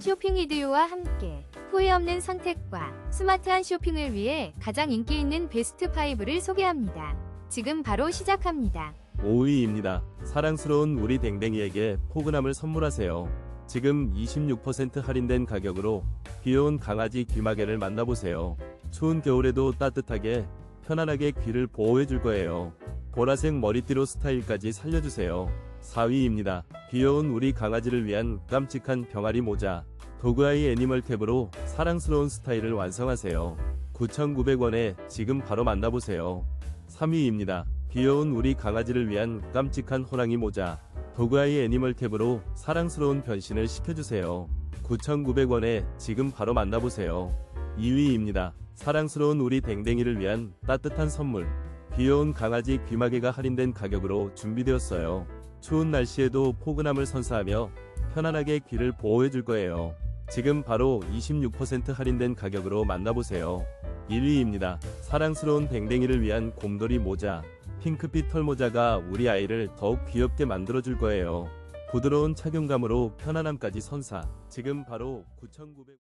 쇼핑 이디오와 함께 후회 없는 선택과 스마트한 쇼핑을 위해 가장 인기 있는 베스트 5를 소개합니다. 지금 바로 시작합니다. 5위입니다. 사랑스러운 우리 댕댕이에게 포근함을 선물하세요. 지금 26% 할인된 가격으로 귀여운 강아지 귀마개를 만나보세요. 추운 겨울에도 따뜻하게 편안하게 귀를 보호해줄 거예요. 보라색 머리띠로 스타일까지 살려주세요. 4위입니다. 귀여운 우리 강아지를 위한 깜찍한 병아리 모자. 도그아이 애니멀 탭으로 사랑스러운 스타일을 완성하세요. 9,900원에 지금 바로 만나보세요. 3위입니다. 귀여운 우리 강아지를 위한 깜찍한 호랑이 모자. 도그아이 애니멀 탭으로 사랑스러운 변신을 시켜주세요. 9,900원에 지금 바로 만나보세요. 2위입니다. 사랑스러운 우리 댕댕이를 위한 따뜻한 선물. 귀여운 강아지 귀마개가 할인된 가격으로 준비되었어요. 추운 날씨에도 포근함을 선사하며 편안하게 귀를 보호해줄 거예요. 지금 바로 26% 할인된 가격으로 만나보세요. 1위입니다. 사랑스러운 댕댕이를 위한 곰돌이 모자. 핑크빛 털모자가 우리 아이를 더욱 귀엽게 만들어줄 거예요. 부드러운 착용감으로 편안함까지 선사. 지금 바로 9,900